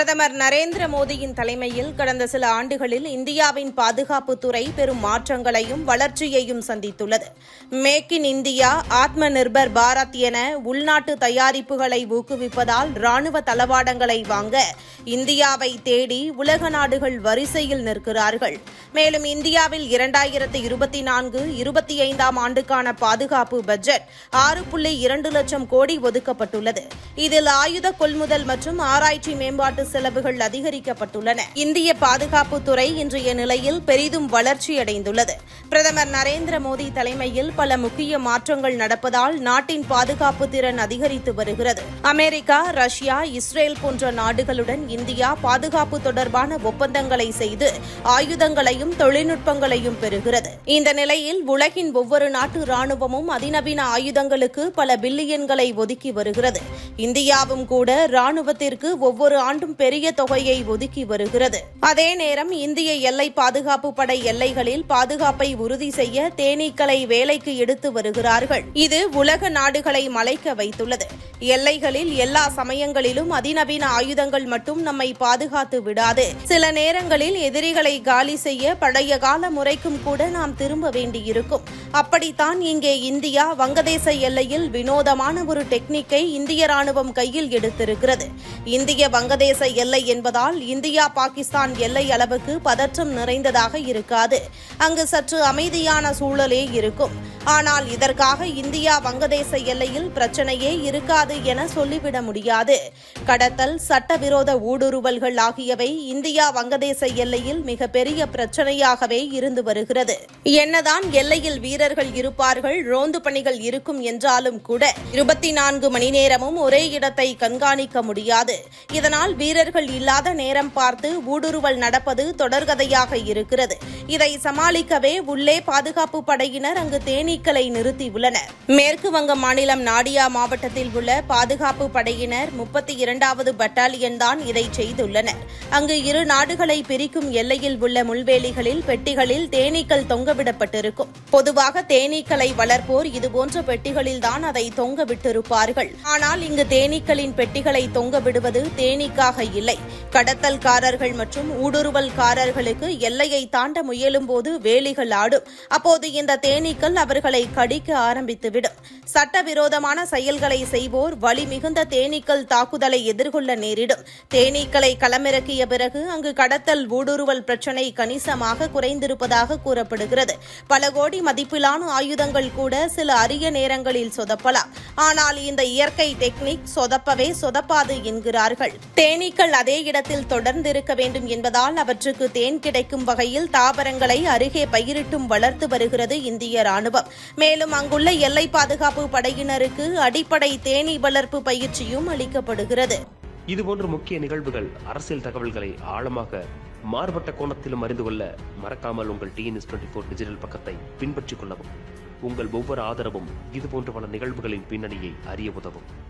பிரதமர் நரேந்திர மோடியின் தலைமையில் கடந்த சில ஆண்டுகளில் இந்தியாவின் பாதுகாப்புத்துறை பெரும் மாற்றங்களையும் வளர்ச்சியையும் சந்தித்துள்ளது. மேக் இன் இந்தியா ஆத்ம நிர்பர் பாரத் என உள்நாட்டு தயாரிப்புகளை ஊக்குவிப்பதால் ராணுவ தளவாடங்களை வாங்க இந்தியாவை தேடி உலக நாடுகள் வரிசையில் நிற்கிறார்கள். மேலும் இந்தியாவில் இரண்டாயிரத்து இருபத்தி நான்கு இருபத்தி ஐந்தாம் ஆண்டுக்கான பாதுகாப்பு பட்ஜெட் ஆறு புள்ளி இரண்டு லட்சம் கோடி ஒதுக்கப்பட்டுள்ளது. இதில் ஆயுத கொள்முதல் மற்றும் ஆராய்ச்சி மேம்பாட்டு செலவுகள் அதிகரிக்கப்பட்டுள்ளன. இந்திய பாதுகாப்புத்துறை இன்றைய நிலையில் பெரிதும் வளர்ச்சியடைந்துள்ளது பிரதமர் நரேந்திர மோடி தலைமையில் பல முக்கிய மாற்றங்கள் நடப்பதால் நாட்டின் பாதுகாப்பு திறன் அதிகரித்து வருகிறது. அமெரிக்கா ரஷ்யா இஸ்ரேல் போன்ற நாடுகளுடன் இந்தியா பாதுகாப்பு தொடர்பான ஒப்பந்தங்களை செய்து ஆயுதங்களையும் தொழில்நுட்பங்களையும் பெறுகிறது. இந்த நிலையில் உலகின் ஒவ்வொரு நாட்டு ராணுவமும் அதிநவீன ஆயுதங்களுக்கு பல பில்லியன்களை ஒதுக்கி வருகிறது. இந்தியாவும் கூட ராணுவத்திற்கு ஒவ்வொரு ஆண்டும் பெரிய தொகையை ஒதுக்கி வருகிறது. அதே நேரம் இந்திய எல்லை பாதுகாப்பு படை எல்லைகளில் பாதுகாப்பை உறுதி செய்ய தேனீக்களை வேலைக்கு எடுத்து வருகிறார்கள். இது உலக நாடுகளை மலைக்க வைத்துள்ளது. எல்லைகளில் எல்லா சமயங்களிலும் அதிநவீன ஆயுதங்கள் மட்டும் நம்மை பாதுகாத்து விடாது. சில நேரங்களில் எதிரிகளை காலி செய்ய பழைய கால முறைக்கும் கூட நாம் திரும்ப வேண்டியிருக்கும். அப்படித்தான் இங்கே இந்தியா வங்கதேச எல்லையில் வினோதமான ஒரு டெக்னிக்கை இந்திய ராணுவம் கையில் எடுத்திருக்கிறது. இந்திய வங்கதேச எல்லை என்பதால் இந்தியா பாகிஸ்தான் எல்லை அளவுக்கு பதற்றம் நிறைந்ததாக இருக்காது. அங்கு சற்று அமைதியான சூழலே இருக்கும். ஆனால் இதற்காக இந்தியா வங்கதேச எல்லையில் பிரச்சனையே இருக்காது என சொல்லிவிட முடியாது. கடத்தல் சட்டவிரோத ஊடுருவல்கள் ஆகியவை இந்தியா வங்கதேச எல்லையில் மிகப்பெரிய பிரச்சனையாகவே இருந்து வருகிறது. என்னதான் எல்லையில் வீரர்கள் இருப்பார்கள் ரோந்து பணிகள் இருக்கும் என்றாலும் கூட இருபத்தி நான்கு மணி நேரமும் ஒரே இடத்தை கண்காணிக்க முடியாது. இதனால் வீரர்கள் இல்லாத நேரம் பார்த்து ஊடுருவல் நடப்பது தொடர்கதையாக இருக்கிறது. இதை சமாளிக்கவே உள்ளே பாதுகாப்பு படையினர் அங்கு தேனீக்களை நிறுத்தியுள்ளனர். மேற்கு வங்க மாநிலம் நாடியா மாவட்டத்தில் உள்ள பாதுகாப்பு படையினர் முப்பத்தி இரண்டாவது பட்டாலியன் தான் இதை செய்துள்ளனர். அங்கு இரு நாடுகளை பிரிக்கும் எல்லையில் உள்ள முள்வேலிகளில் பெட்டிகளில் தேனீக்கள் தொங்கவிடப்பட்டிருக்கும். பொதுவாக தேனீக்களை வளர்ப்போர் இதுபோன்ற பெட்டிகளில் தான் அதை தொங்கவிட்டிருப்பார்கள். ஆனால் இங்கு தேனீக்களின் பெட்டிகளை தொங்கவிடுவது தேனீக்காக இல்லை. கடத்தல்காரர்கள் மற்றும் ஊடுருவல்காரர்களுக்கு எல்லையை தாண்ட முயலும்போது வேலிகள் ஆடும். அப்போது இந்த தேனீக்கள் அவர்கள் அவர்களை கடிக்க ஆரம்பித்துவிடும். சட்டவிரோதமான செயல்களை செய்வோர் வலி மிகுந்த தேனீக்கள் தாக்குதலை எதிர்கொள்ள நேரிடும். தேனீக்களை களமிறக்கிய பிறகு அங்கு கடத்தல் ஊடுருவல் பிரச்சினை கணிசமாக குறைந்திருப்பதாக கூறப்படுகிறது. பல கோடி மதிப்பிலான ஆயுதங்கள் கூட சில அரிய நேரங்களில் சொதப்பலாம். ஆனால் இந்த இயற்கை டெக்னிக் சொதப்பவே சொதப்பாது என்கிறார்கள். தேனீக்கள் அதே இடத்தில் தொடர்ந்திருக்க வேண்டும் என்பதால் அவற்றுக்கு தேன் கிடைக்கும் வகையில் தாவரங்களை அருகே பயிரிட்டும் வளர்த்து வருகிறது இந்திய ராணுவம் மேலும் அங்குள்ள எல்லை பாதுகாப்பு படையினருக்கு அடிப்படை தேனீ வளர்ப்பு பயிற்சியும் அளிக்கப்படுகிறது. இதுபோன்ற முக்கிய நிகழ்வுகள் அரசியல் தகவல்களை ஆழமாக மாறுபட்ட கோணத்திலும் அறிந்து கொள்ள மறக்காமல் உங்கள் டிஎன்எஸ் டுவெண்ட்டி ஃபோர் டிஜிட்டல் பக்கத்தை பின்பற்றிக் கொள்ளவும். உங்கள் ஒவ்வொரு ஆதரவும் இதுபோன்ற பல நிகழ்வுகளின் பின்னணியை அறிய உதவும்.